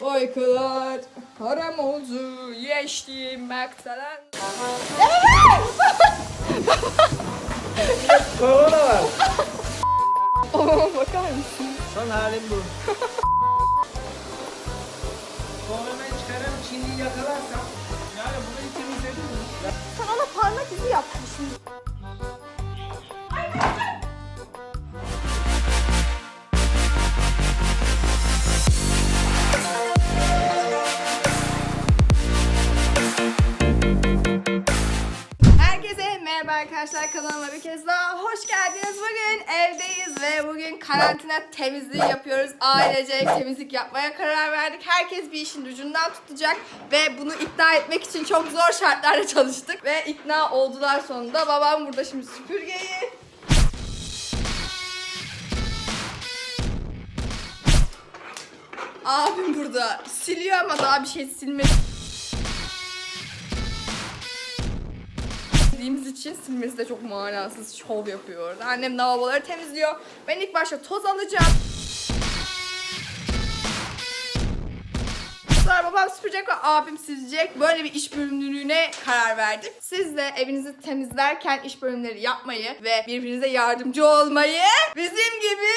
Uykular haram oldu yeşilmekten. Korona var. Babama bakar mısın? Son halim bu. Koronayı çıkarım Çin'i yakalarsam yani burayı temizledim mi? Sen ona parmak izi yapmışsın. Geldiniz. Bugün evdeyiz ve bugün karantina temizliği yapıyoruz. Ailecek temizlik yapmaya karar verdik. Herkes bir işin ucundan tutacak ve bunu ikna etmek için çok zor şartlarda çalıştık ve ikna oldular sonunda. Babam burada şimdi süpürgeyi Abim burada siliyor ama daha bir şey silmedi. Bildiğimiz için silmesi de çok manasız şov yapıyor. Annem lavaboları temizliyor. Ben ilk başta toz alacağım. Sonra babam süpürecek ve abim silecek. Böyle bir iş bölümlülüğüne karar verdik. Siz de evinizi temizlerken iş bölümleri yapmayı ve birbirinize yardımcı olmayı bizim gibi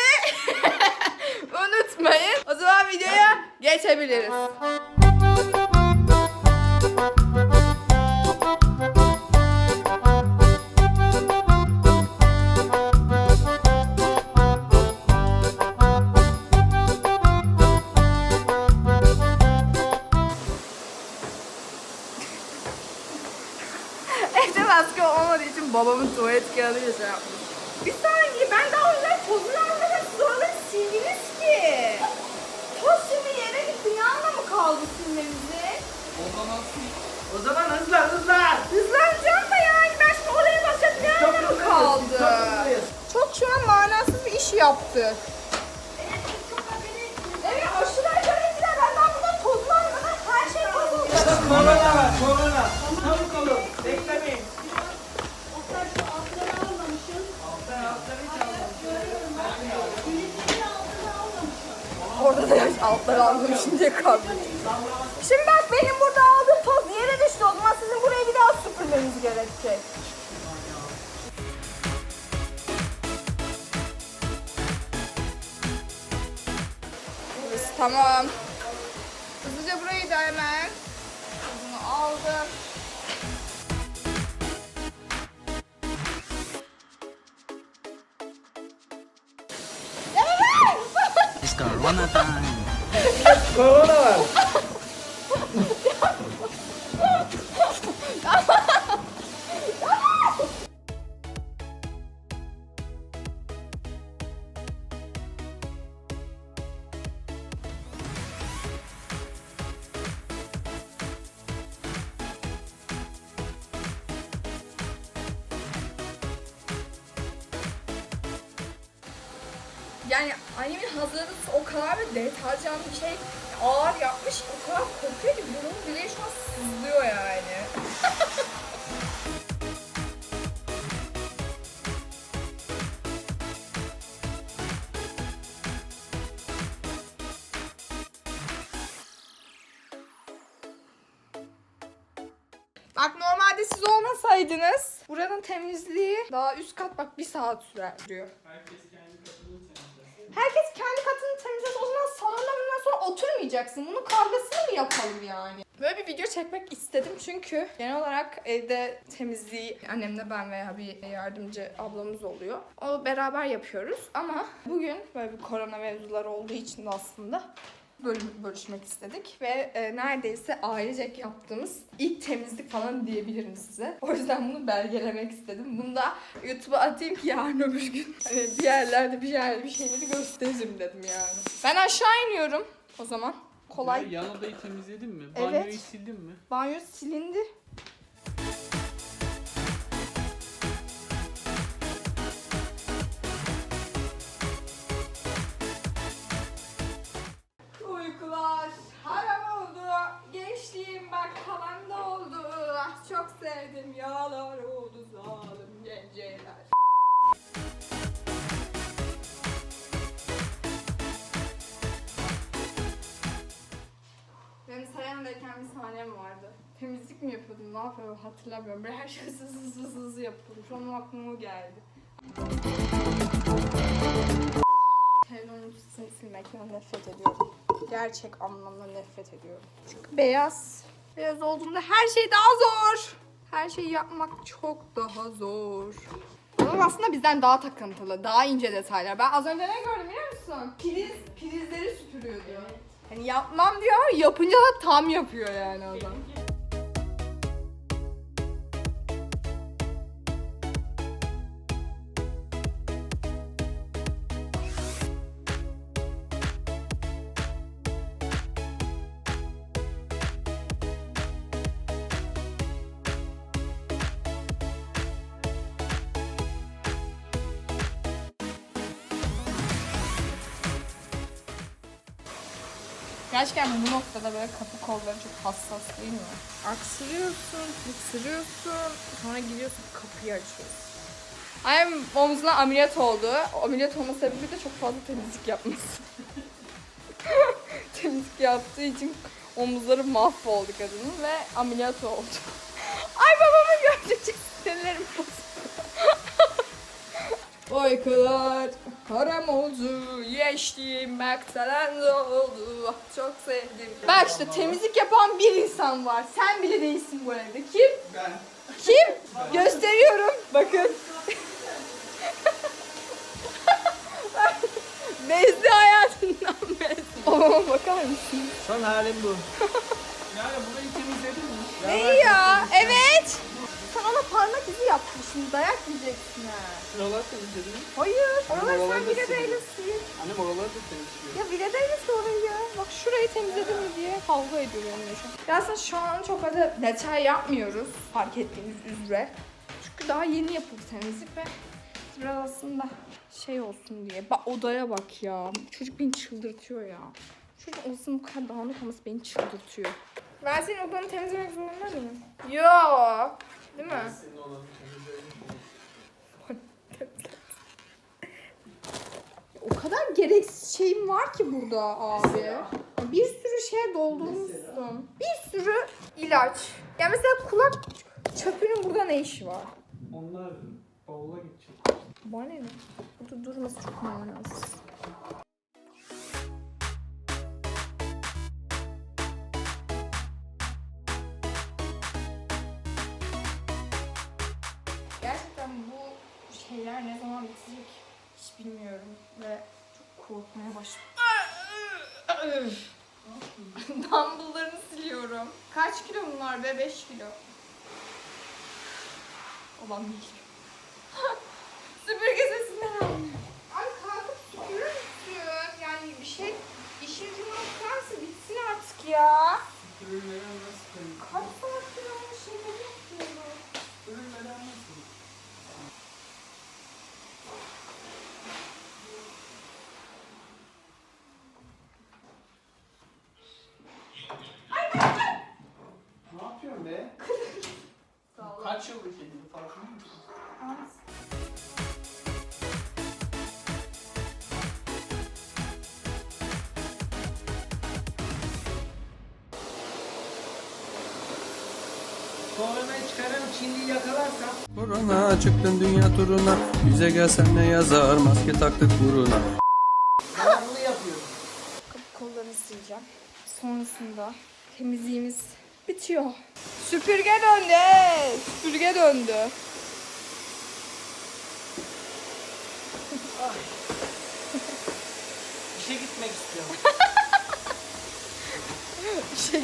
unutmayın. O zaman videoya geçebiliriz. Maske olmadığı için babamın tuvalet kağıdıyla şey yapmış. Bir saniye ben daha önceden tozunu almadan siz oraları sildiniz ki. Toz şimdi yere gitti. Ne anlamı kaldı silmemizi? O zaman hızlan hızlan. Hızlanacağım da yani ben şimdi oraya basacağım. Ne Çok anlamı hızlıyız, kaldı? çok hızlıyız. Çok şu an manasız bir iş yaptı. Evet aşırı acele ettiler. Ben daha buradan tozunu almadan her şey toz olacak. Korona var korona. Çabuk olun. Beklemeyin. Orada da yaş altları almışım diye kaldı. Şimdi bak benim burada aldığım toz yere düştü. O zaman sizin burayı bir daha süpürmeniz gerekecek. Tamam. It's Corona time. Korona var. Yani annemin hazırladığı o kadar bir deterjan bir şey ağır yapmış o kadar kokuyor ki burnum bile şu an sızlıyor yani. Bak normalde siz olmasaydınız buranın temizliği daha üst kat bak bir saat sürer diyor. Herkes kendi katını temizlesin. O zaman salonda bundan sonra oturmayacaksın. Bunun kavgasını mı yapalım yani? Böyle bir video çekmek istedim çünkü genel olarak evde temizliği annemle ben veya bir yardımcı ablamız oluyor. O beraber yapıyoruz ama bugün böyle bir korona mevzuları olduğu için de aslında bölüm bölüşmek istedik ve e, neredeyse ailecek yaptığımız ilk temizlik falan diyebilirim size. O yüzden bunu belgelemek istedim. Bunu da YouTube'a atayım ki yarın öbür gün hani bir yerlerde bir yerde bir şeyleri gösteririm dedim yani. Ben aşağı iniyorum o zaman. Kolay. Ya, yan odayı temizledin mi? Evet. Banyoyu sildin mi? Banyo silindi. Sahnem vardı. Temizlik mi yapıyordum, ne yapıyordum hatırlamıyorum. Böyle her şey hızlı hızlı hızlı hızlı yapıyordum. Şu an aklıma geldi. Telefonumu sil- silmekten nefret ediyorum. Gerçek anlamda nefret ediyorum. Çünkü beyaz. Beyaz olduğunda her şey daha zor. Her şeyi yapmak çok daha zor. Adam aslında bizden daha takıntılı, daha ince detaylar. Ben az önce ne gördüm biliyor musun? Priz, prizleri süpürüyor diyor. Hani yapmam diyor yapınca da tam yapıyor yani adam. Gerçekten bu noktada böyle kapı kolları çok hassas değil mi? Aksırıyorsun, tıksırıyorsun, sonra gidiyorsun kapıyı açıyorsun. Annem omzuna ameliyat oldu. O ameliyat olma sebebi de çok fazla temizlik yapması. temizlik yaptığı için omuzları mahvoldu kadının ve ameliyat oldu. Ay babamı gördükçe sinirlerim bozuldu. Oy kadar haram oldu, geçtiğim bektelen oldu. Çok sevdim. Bak işte temizlik yapan bir insan var. Sen bile değilsin bu evde. Kim? Ben. Kim? Gösteriyorum. Bakın. Bezdi hayatından bezdi. Babama bakar mısın? Son halim bu. Yani burayı temizledin mi? Ne ya? Evet. Sen ona parmak izi yaptın şimdi dayak yiyeceksin ha. Şuralar temizledin mi? Hayır. Oraları oraları sen da bile sildim. değilsin. Annem oraları da temizliyor. Ya bile değilsin orayı ya. Bak şurayı temizledim mi diye kavga ediyor benimle şu an. Ya aslında şu an çok fazla detay yapmıyoruz fark ettiğiniz üzere. Çünkü daha yeni yapıldı temizlik ve biraz aslında şey olsun diye. Bak odaya bak ya. Çocuk beni çıldırtıyor ya. Çocuğun odasının bu kadar dağınık olması beni çıldırtıyor. Ben senin odanı temizlemek zorunda mıyım? Yo. Değil mi? O kadar gereksiz şeyim var ki burada abi. Bir sürü şey doldurmuşsun. Bir sürü ilaç. Ya mesela kulak çöpünün burada ne işi var? Onlar bavula gidecek. Bana ne? Burada durması çok manasız. Şeyler ne zaman bitecek hiç bilmiyorum ve çok korkmaya başladım. Dumbbell'larını siliyorum. Kaç kilo bunlar be? 5 kilo. Olan değil. Süpürge sesinden anlıyorum. Ay kalkıp süpürür müsün? Yani bir şey işin tutarsa bitsin artık ya. Çinliyi yakalarsam. Korona çıktın dünya turuna Bize gelsen ne yazar maske taktık buruna Ben bunu yapıyorum. Kapı kollarını sileceğim. Sonrasında temizliğimiz bitiyor. Süpürge döndü. Süpürge döndü. İşe gitmek istiyorum. Şey,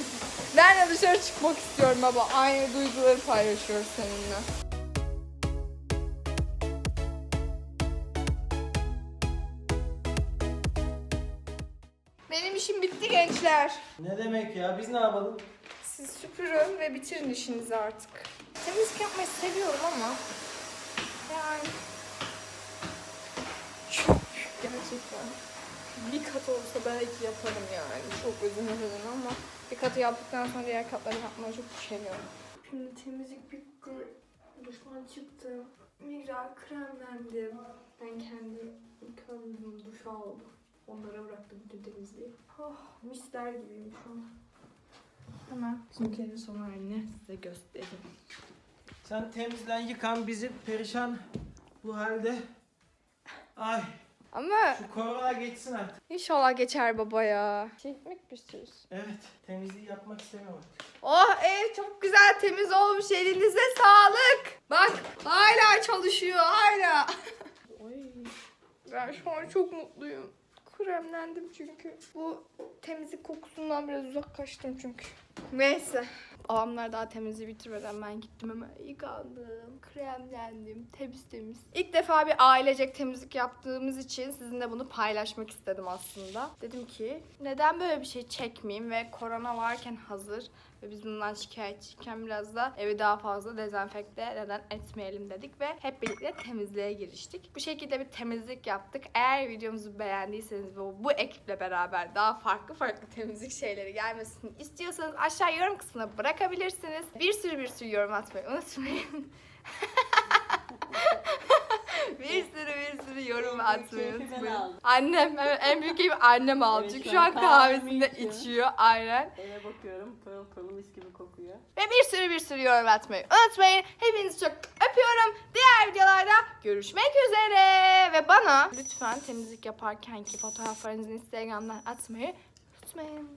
ben de dışarı çıkmak istiyorum baba. Aynı duyguları paylaşıyoruz seninle. Benim işim bitti gençler. ne demek ya? Biz ne yapalım? Siz süpürün ve bitirin işinizi artık. Temizlik yapmayı seviyorum ama yani çok gerçekten. Bir kat olsa belki yaparım yani. Çok uzun uzun ama bir katı yaptıktan sonra diğer katları yapmayı çok üşeniyorum. Şimdi temizlik bitti. Duştan çıktım. Mira kremlendim. Ben kendi yıkandım, duş aldım. Onlara bıraktım bütün temizliği. Oh, misler gibiyim şu an. Hemen Bizimkinin son halini size göstereyim. Sen temizlen yıkan bizi perişan bu halde. Ay Ama şu korona geçsin artık. inşallah geçer baba ya. Çekmek bir söz. Evet temizliği yapmak istemiyorum artık. Oh ev çok güzel temiz olmuş elinize sağlık. Bak hala çalışıyor hala. Oy, ben şu an çok mutluyum. Kremlendim çünkü. Bu temizlik kokusundan biraz uzak kaçtım çünkü. Neyse. Babamlar daha temizliği bitirmeden ben gittim hemen yıkandım, kremlendim, temiz temiz. İlk defa bir ailecek temizlik yaptığımız için sizinle bunu paylaşmak istedim aslında. Dedim ki neden böyle bir şey çekmeyeyim ve korona varken hazır ve biz bundan şikayetçiyken biraz da evi daha fazla dezenfekte neden etmeyelim dedik ve hep birlikte temizliğe giriştik. Bu şekilde bir temizlik yaptık. Eğer videomuzu beğendiyseniz ve bu ekiple beraber daha farklı farklı temizlik şeyleri gelmesini istiyorsanız aşağı yorum kısmına bırakabilirsiniz. Bir sürü bir sürü yorum atmayı unutmayın. bir sürü bir sürü yorum atmayı keyfi ben unutmayın. aldım. Annem, en büyük keyfi annem aldı. Evet, Çünkü şu şu an an kahvemi kahvesinde içiyor. içiyor. Aynen. Eve bakıyorum pırıl pırıl mis gibi kokuyor. Ve bir sürü bir sürü yorum atmayı unutmayın. Hepinizi çok öpüyorum. Diğer videolarda görüşmek üzere. Ve bana lütfen temizlik yaparkenki fotoğraflarınızı Instagram'dan atmayı unutmayın.